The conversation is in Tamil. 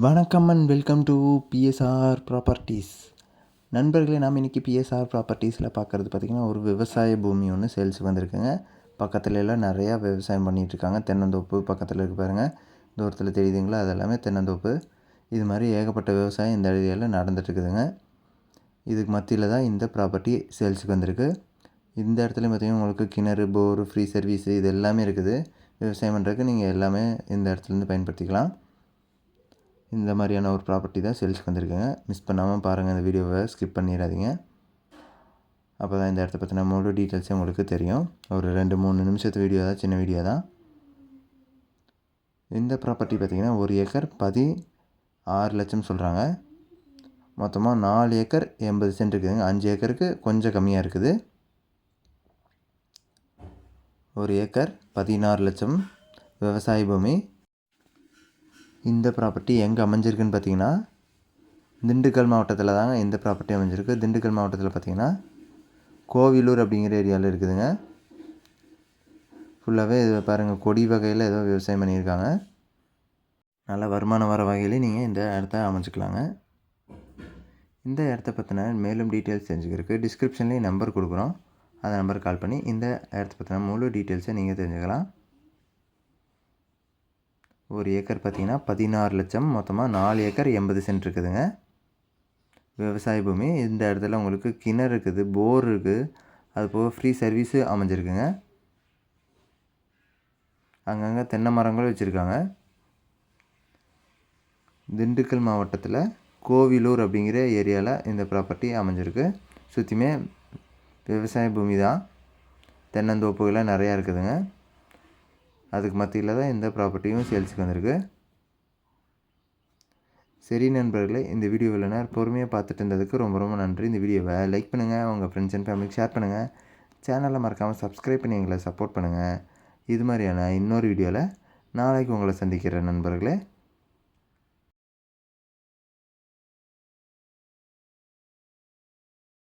வணக்கம் and welcome to BSR properties நண்பர்களே நாம் இன்றைக்கி பிஎஸ்ஆர் ப்ராப்பர்ட்டிஸில் பார்க்குறது பார்த்திங்கன்னா ஒரு விவசாய பூமி ஒன்று சேல்ஸுக்கு வந்திருக்குங்க. பக்கத்துல எல்லாம் நிறையா விவசாயம் பண்ணிகிட்ருக்காங்க தென்னந்தோப்பு பக்கத்தில் இருக்கு பாருங்கள் தூரத்தில் தெரியுதுங்களா? அதெல்லாமே தென்னந்தோப்பு. இது மாதிரி ஏகப்பட்ட விவசாயம் இந்த ஏரியாவில் நடந்துட்டுருக்குதுங்க இதுக்கு மத்தியில் தான் இந்த ப்ராப்பர்ட்டி சேல்ஸுக்கு வந்திருக்கு. இந்த இடத்துல பார்த்திங்கன்னா உங்களுக்கு கிணறு போர் ஃப்ரீ சர்வீஸு இது எல்லாமே இருக்குது. விவசாயம் பண்ணுறதுக்கு நீங்கள் எல்லாமே இந்த இடத்துலேருந்து பயன்படுத்திக்கலாம். இந்த மாதிரியான ஒரு ப்ராப்பர்ட்டி தான் சேல்ஸ்க்கு வந்திருக்குங்க. மிஸ் பண்ணாமல் பாருங்கள் இந்த வீடியோவை ஸ்கிப் பண்ணிடாதீங்க. அப்போ தான் இந்த இடத்த பற்றின முழு டீட்டெயில்ஸே உங்களுக்கு தெரியும். ஒரு ரெண்டு மூணு நிமிஷத்து வீடியோ தான் சின்ன வீடியோ தான். இந்த ப்ராப்பர்ட்டி பார்த்திங்கன்னா ஒரு ஏக்கர் பதி ஆறு லட்சம் சொல்கிறாங்க மொத்தமாக நாலு ஏக்கர் எண்பது சென்ட் இருக்குதுங்க. அஞ்சு ஏக்கருக்கு கொஞ்சம் கம்மியாக இருக்குது. ஒரு ஏக்கர் பதினாறு லட்சம் விவசாய பூமி. இந்த ப்ராப்பர்ட்டி எங்கே அமைஞ்சிருக்குன்னு பார்த்தீங்கன்னா திண்டுக்கல் மாவட்டத்தில் தாங்க இந்த ப்ராப்பர்ட்டி அமைஞ்சிருக்கு. திண்டுக்கல் மாவட்டத்தில் பார்த்தீங்கன்னா கோவிலூர் அப்படிங்கிற ஏரியாவில் இருக்குதுங்க. ஃபுல்லாகவே இது பாருங்கள் கொடி வகையில் ஏதோ விவசாயம் பண்ணியிருக்காங்க. நல்ல வருமானம் வர வகையில் நீங்கள் இந்த இடத்த அமைச்சிக்கலாங்க இந்த இடத்த பற்றின மேலும் டீட்டெயில்ஸ் தெரிஞ்சுக்கிறதுக்கு டிஸ்கிரிப்ஷன்லேயும் நம்பர் கொடுக்குறோம். அந்த நம்பருக்கு கால் பண்ணி இந்த இடத்த பற்றின முழு டீட்டெயில்ஸை நீங்கள் தெரிஞ்சுக்கலாம். ஒரு ஏக்கர் பார்த்திங்கன்னா பதினாறு லட்சம். மொத்தமாக நாலு ஏக்கர் எண்பது சென்ட் இருக்குதுங்க. விவசாய பூமி இந்த இடத்துல உங்களுக்கு கிணறு இருக்குது போர் இருக்குது. அது போக ஃப்ரீ சர்வீஸு அமைஞ்சிருக்குங்க. அங்கங்கே தென்னை மரங்களும் வச்சுருக்காங்க. திண்டுக்கல் மாவட்டத்தில் கோவிலூர் அப்படிங்கிற ஏரியாவில் இந்த ப்ராப்பர்ட்டி அமைஞ்சிருக்கு. சுற்றியுமே விவசாய பூமி தான். தென்னந்தோப்புகள்லாம் நிறையா இருக்குதுங்க. அதுக்கு மத்தியில் தான் இந்த ப்ராப்பர்ட்டியும் சேல்ஸுக்கு வந்திருக்கு. சரி நண்பர்களே இந்த வீடியோவில் நேரம் பொறுமையாக பார்த்துட்டு இருந்ததுக்கு ரொம்ப ரொம்ப நன்றி. இந்த வீடியோவை லைக் பண்ணுங்கள் உங்கள் ஃப்ரெண்ட்ஸ் அண்ட் ஃபேமிலிக்கு ஷேர் பண்ணுங்கள் சேனலை மறக்காமல் சப்ஸ்கிரைப் பண்ணி எங்களை சப்போர்ட் பண்ணுங்கள் இது மாதிரியான இன்னொரு வீடியோவில் நாளைக்கு உங்களை சந்திக்கிறேன் நண்பர்களே.